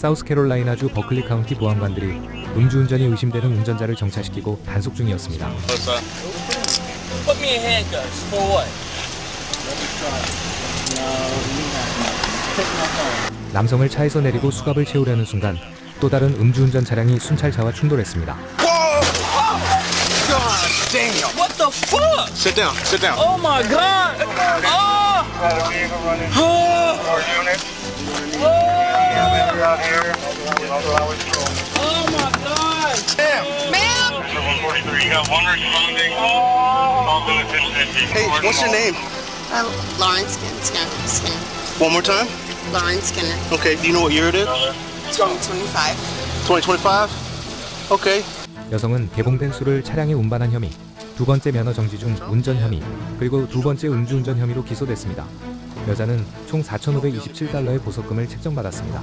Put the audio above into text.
사우스캐롤라이나주 버클리 카운티 보안관들이 음주운전이 의심되는 운전자를 정차시키고 단속 중이었습니다. Put me in handcuffs. For what? 남성을 차에서 내리고 수갑을 채우려는 순간 또 다른 음주운전 차량이 순찰차와 충돌했습니다. What the fuck? Sit down. Sit down. Oh my god! Oh! Oh my god! You got one responding. Hey, what's your name? Uh, Lauren Skin, Skin, Skin. One more time. Lauren Skinner, Okay. Do you know what year it is? 2025. 2025. Okay. 여성은 개봉된 술을 차량에 운반한 혐의, 두 번째 면허 정지 중 운전 혐의, 그리고 두 번째 음주운전 혐의로 기소됐습니다. 여자는 총 4,527달러의 보석금을 책정받았습니다.